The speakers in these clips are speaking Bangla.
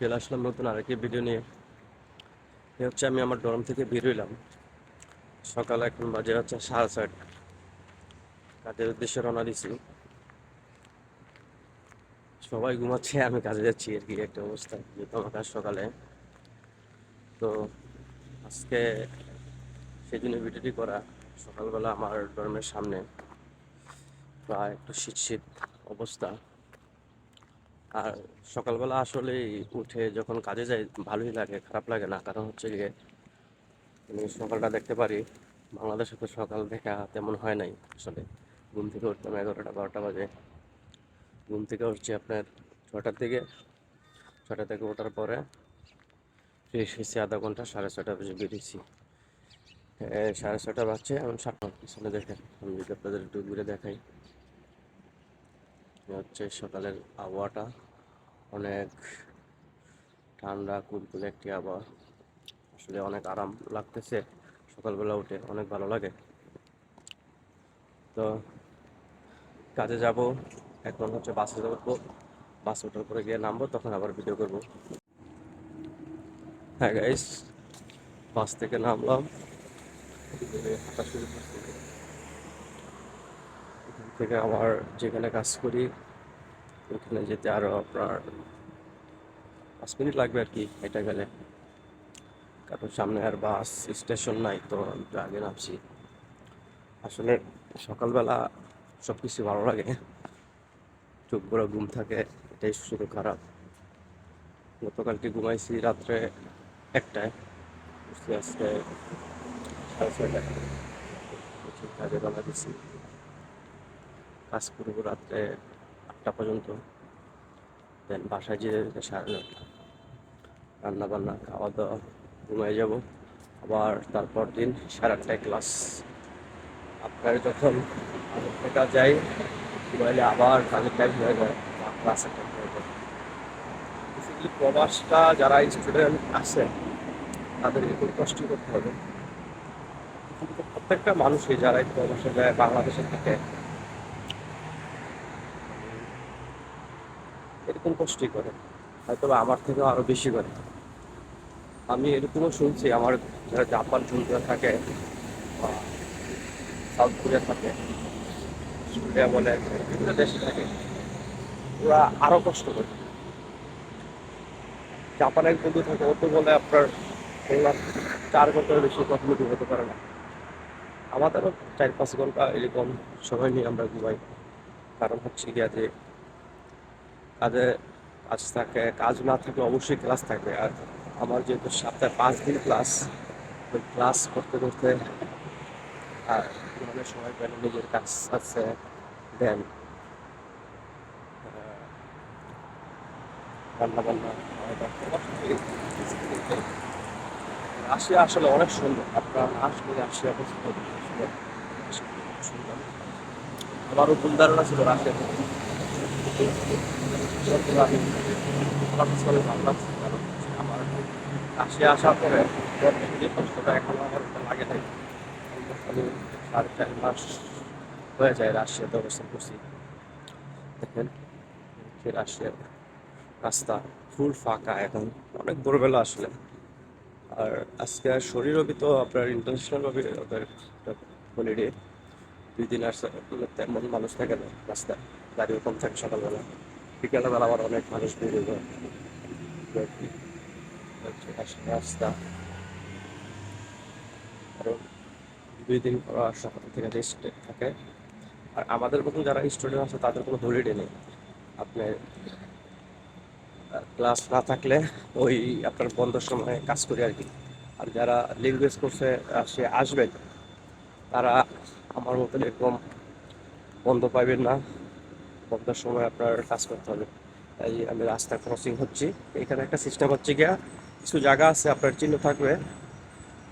চলে আসলাম নতুন আরেকটি ভিডিও নিয়ে। এ হচ্ছে আমি আমার ডরম থেকে বের হইলাম। সকালে এখন বাজে হচ্ছে সাড়ে ছয়টা। কাজের উদ্দেশ্যে রওনা দিছি। সবাই ঘুমাচ্ছে, আমি কাজে যাচ্ছি আর কি একটা অবস্থা যেহেতু আমার কাজ সকালে। তো আজকে সেই জন্য ভিডিওটি করা। সকালবেলা আমার ডরমের সামনে প্রায় একটু শীত শীত অবস্থা। আর সকালবেলা আসলে উঠে যখন কাজে যাই, ভালোই লাগে, খারাপ লাগে না। কারণ হচ্ছে গিয়ে আমি সকালটা দেখতে পারি, বাংলাদেশে তো সকাল দেখা তেমন হয় নাই আসলে। ঘুম থেকে উঠতাম এগারোটা, বারোটা বাজে। ঘুম থেকে উঠছি আপনার ছটার দিকে। ছটা থেকে ওঠার পরে ফ্রেশ হয়েছি আধা ঘণ্টা, সাড়ে ছটা বাজে বেরিয়েছি। সাড়ে ছটা বাজছে, এখন সাতটা। পিছনে দেখেন, আমি যদি আপনাদের একটু ঘুরে দেখাই। হচ্ছে সকালের আবহাওয়াটা। অনেক ঠান্ডা, কুলকুলে একটি আবহাওয়া। আসলে অনেক আরাম লাগতেছে। সকালবেলা উঠে অনেক ভালো লাগে। তো কাজে যাব। এখন হচ্ছে বাসে উঠবো বাস ওঠার পরে গিয়ে নামবো, তখন আবার ভিডিও করব। হ্যাঁ গাইস বাস থেকে নামলাম। থেকে আমার যেখানে কাজ করি ওইখানে যেতে আরও আপনার পাঁচ মিনিট লাগবে আর কি এটা গেলে। কারণ সামনে আর বাস স্টেশন নাই, তো আগে নামছি। আসলে সকালবেলা সব কিছু ভালো লাগে। চোখ বড় ঘুম থাকে, এটাই শুধু খারাপ। গতকালকে ঘুমাইছি রাত্রে একটায়, উঠছি আজকে সাড়ে ছয়টায়। কাজে রওনা দিচ্ছি কাজ করব রাত্রে আটটা পর্যন্ত। দেন বাসায় যেতে নটা রান্না বান্না খাওয়া দাওয়া ঘুমায় যাব। আবার তারপর দিন সাড়ে আটটায় ক্লাস। আপনার যখন থেকে যাই মোবাইলে আবার কাজের টাইম হয়ে যায় ক্লাসের টাইম হয়ে যায়। প্রবাসটা যারা স্টুডেন্ট আছে তাদেরকে খুব কষ্ট করতে হবে। প্রত্যেকটা মানুষই যারা এই প্রবাসে যায়, বাংলাদেশে থাকে এরকম কষ্টই করে হয়তো আমার থেকেও আরও বেশি করে। আমি এরকমও শুনছি, আমার যারা জাপান বন্ধুরা থাকে সাউথ কোরিয়া থাকে অস্ট্রেলিয়া বলে বিভিন্ন দেশে থাকে, ওরা আরও কষ্ট করে। জাপানের বন্ধু থাকে ও তো বলে আপনার বললাম চার ঘণ্টার বেশি কখনো ঘুমাতে পারে না। আমাদেরও চার পাঁচ ঘণ্টা এরকম সময় নিয়ে আমরা ঘুমাই। কারণ হচ্ছে গিয়া যে কাজে কাজ থাকে, কাজ না থাকলে অবশ্যই ক্লাস থাকবে। আর আমার যেহেতু সপ্তাহে পাঁচ দিন ক্লাস ওই ক্লাস করতে করতে আর অনেক সময় পেলে নিজের কাজ আছে, দেন রান্না বান্না রাশিয়া আসলে অনেক সুন্দর। আপনার আসলে রাশিয়া পছন্দ সুন্দর। আমারও ভুল ধারণা ছিল রাশিয়া রাশিয়া আসার পরে যে কষ্টটা এখন আমার লাগে নাই মাস হয়ে যায় রাশিয়াতে রাস্তা ফুল ফাঁকা এখন অনেক ভোরবেলা আসলে আর আজকে শরীর রবি তো আপনার ইন্টারন্যাশনাল ভাবে ওদের হলিডে দুই দিন আসছে তেমন মানুষ থাকে না রাস্তায় গাড়িও কম থাকে সকালবেলা বিকেলবেলা আবার অনেক মানুষ বের যায় রাস্তা। কারণ দুই দিন সকাল থেকে রেস্ট থাকে। আর আমাদের মতন যারা স্টুডেন্ট আছে, তাদের কোনো হলিডে নেই। আপনার ক্লাস না থাকলে ওই আপনার বন্ধের সময় কাজ করি আর কি। আর যারা ল্যাঙ্গুয়েজ কোর্সে সে আসবেন, তারা আমার মতন এরকম বন্ধ পাইবেন না। বন্ধের সময় আপনার কাজ করতে হবে। তাই আমি রাস্তা ক্রসিং হচ্ছি। এখানে একটা সিস্টেম হচ্ছে গিয়া, কিছু জায়গা আছে, আপনার চিহ্ন থাকবে।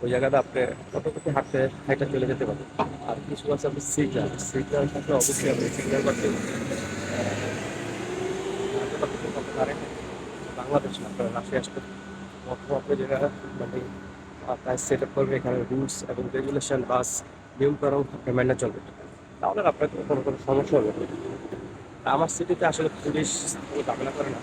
ওই জায়গাটা আপনি কতটুকু হাঁটতে হাইটা চলে যেতে পারবেন আর কিছু আছে আপনি সিগনাল সিগনাল থাকলে অবশ্যই আপনি সিগনাল করতে বাংলাদেশ আপনার রাশিয়া আসতে প্রথম আপনি যেটা মানে কাজ সেট আপ করবে, এখানে রুলস এবং রেগুলেশন বাস নিয়মকানুন আপনি মেনে চলবে তাহলে আপনার কোনো কোনো সমস্যা হবে। আমার সিটিতে আসলে পুলিশ ঝামেলা করে না।